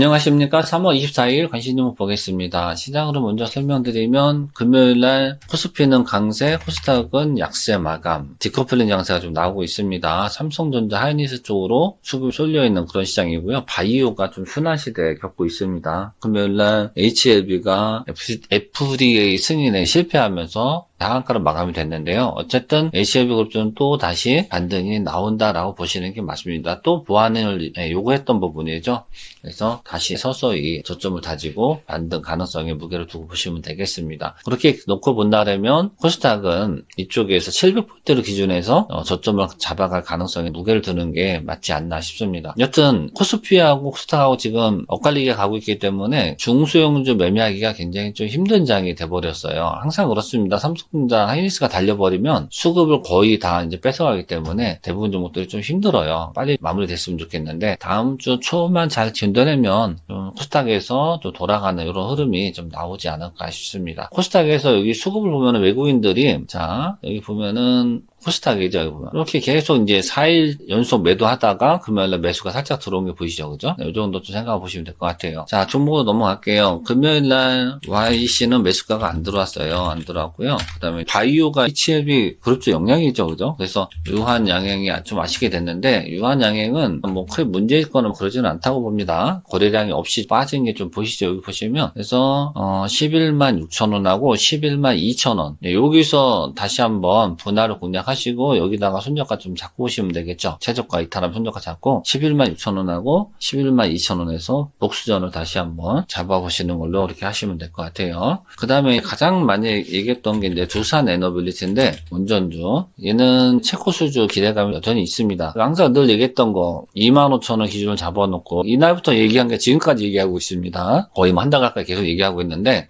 안녕하십니까. 3월 24일 관심주목 보겠습니다. 시장으로 먼저 설명드리면 금요일날 코스피는 강세, 코스닥은 약세 마감, 디커플링 양세가 좀 나오고 있습니다. 삼성전자 하이니스 쪽으로 수급이 쏠려 있는 그런 시장이고요. 바이오가 좀 순환 시대 겪고 있습니다. 금요일날 HLB가 FDA 승인에 실패하면서 하한가로 마감이 됐는데요. 어쨌든 HLB 그룹은 또 다시 반등이 나온다라고 보시는 게 맞습니다. 또 보완을 예, 요구했던 부분이죠. 그래서 다시 서서히 저점을 다지고 반등 가능성에 무게를 두고 보시면 되겠습니다. 그렇게 놓고 본다면 코스닥은 이쪽에서 700포인트를 기준해서 어, 저점을 잡아갈 가능성에 무게를 두는 게 맞지 않나 싶습니다. 여튼 코스피하고 코스닥하고 지금 엇갈리게 가고 있기 때문에 중소형주 매매하기가 굉장히 좀 힘든 장이 돼버렸어요. 항상 그렇습니다. 삼성 전자 하이니스가 달려버리면 수급을 거의 다 이제 뺏어가기 때문에 대부분 종목들이 좀 힘들어요. 빨리 마무리됐으면 좋겠는데 다음 주 초만 잘 견뎌내면 좀 코스닥에서 좀 돌아가는 이런 흐름이 좀 나오지 않을까 싶습니다. 코스닥에서 여기 수급을 보면 외국인들이 자 여기 보면은 코스닥이죠, 보면. 이렇게 계속 이제 4일 연속 매도하다가 금요일날 매수가 살짝 들어온 게 보이시죠, 그죠? 네, 이 정도 좀 생각해 보시면 될 것 같아요. 자, 종목으로 넘어갈게요. 금요일날 YC는 매수가가 안 들어왔어요. 안 들어왔고요. 그 다음에 바이오가 HLB 그룹주 영향이죠, 그죠? 그래서 유한 양행이 좀 아쉽게 됐는데, 유한 양행은 뭐 크게 문제 있거나 그러지는 않다고 봅니다. 거래량이 없이 빠진 게 좀 보시죠, 여기 보시면. 그래서, 어, 11만 6천 원하고 11만 2천 원. 네, 여기서 다시 한번 분할을 공략 하시고 여기다가 손절가 좀 잡고 오시면 되겠죠. 최저가 이탈하면 손절가 잡고 11만 6천 원하고 11만 2천 원에서 복수전을 다시 한번 잡아보시는 걸로 이렇게 하시면 될 것 같아요. 그 다음에 가장 많이 얘기했던 게 이제 두산 에너빌리티인데 운전주 얘는 체코 수주 기대감이 여전히 있습니다. 항상 늘 얘기했던 거 2만 5천 원 기준을 잡아놓고 이날부터 얘기한 게 지금까지 얘기하고 있습니다. 거의 뭐 한 달 가까이 계속 얘기하고 있는데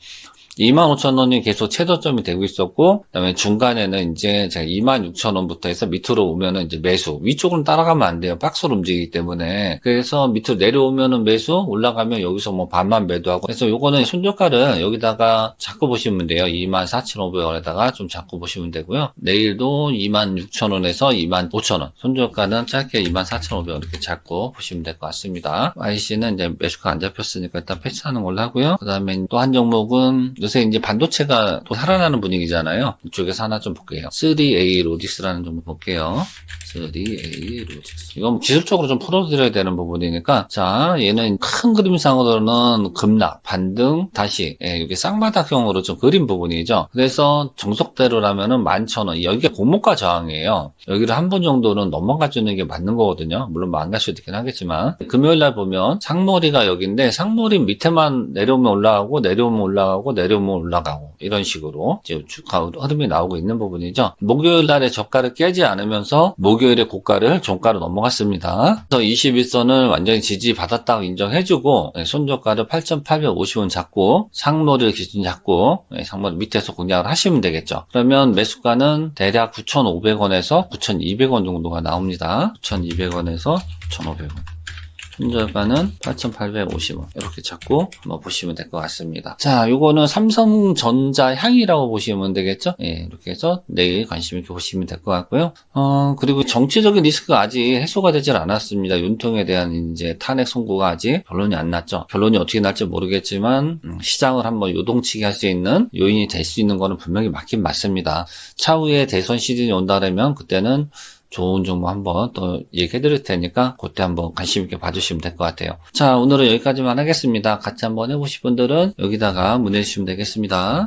25,000원이 계속 최저점이 되고 있었고, 그 다음에 중간에는 이제 제가 26,000원부터 해서 밑으로 오면은 이제 매수. 위쪽으로 따라가면 안 돼요. 박스로 움직이기 때문에. 그래서 밑으로 내려오면은 매수, 올라가면 여기서 뭐 반만 매도하고. 그래서 요거는 손절가를 여기다가 잡고 보시면 돼요. 24,500원에다가 좀 잡고 보시면 되고요. 내일도 26,000원에서 25,000원. 손절가는 짧게 24,500원 이렇게 잡고 보시면 될 것 같습니다. IC는 이제 매수가 안 잡혔으니까 일단 패스하는 걸로 하고요. 그 다음에 또 한 종목은 요새 이제 반도체가 또 살아나는 분위기잖아요. 이쪽에서 하나 좀 볼게요. 3A 로직스라는 좀 볼게요. 3A 로직스. 이건 기술적으로 좀 풀어드려야 되는 부분이니까, 자, 얘는 큰 그림상으로는 급락, 반등, 다시, 예, 이게 쌍바닥형으로 좀 그린 부분이죠. 그래서 정석대로라면은 11,000원. 여기가 고목가 저항이에요. 여기를 한 번 정도는 넘어가 주는 게 맞는 거거든요. 물론 망갈 수도 있긴 하겠지만. 금요일 날 보면 상머리가 여기인데, 상머리 밑에만 내려오면 올라가고, 내려오면 올라가고, 내려오면 올라가고, 이런 식으로 이제 쭉 흐름이 나오고 있는 부분이죠. 목요일 날에 저가를 깨지 않으면서, 목요일 에 고가를 종가로 넘어갔습니다. 그래서 21선을 완전히 지지받았다고 인정해주고 네, 손저가를 8,850원 잡고 상모를 기준 잡고 네, 상모 밑에서 공략을 하시면 되겠죠. 그러면 매수가는 대략 9,500원에서 9,200원 정도가 나옵니다. 9,200원에서 9,500원. 손절가는 8,850원 이렇게 잡고 한번 보시면 될 것 같습니다. 자, 요거는 삼성전자 향이라고 보시면 되겠죠? 예, 이렇게 해서 내일 관심 있게 보시면 될 것 같고요. 어, 그리고 정치적인 리스크가 아직 해소가 되질 않았습니다. 윤통에 대한 이제 탄핵 선고가 아직 결론이 안 났죠. 결론이 어떻게 날지 모르겠지만 음, 시장을 한번 요동치게 할 수 있는 요인이 될 수 있는 거는 분명히 맞긴 맞습니다. 차후에 대선 시즌이 온다면 그때는 좋은 정보 한번 또 얘기해 드릴 테니까 그때 한번 관심 있게 봐주시면 될 것 같아요. 자, 오늘은 여기까지만 하겠습니다. 같이 한번 해보실 분들은 여기다가 문의해 주시면 되겠습니다.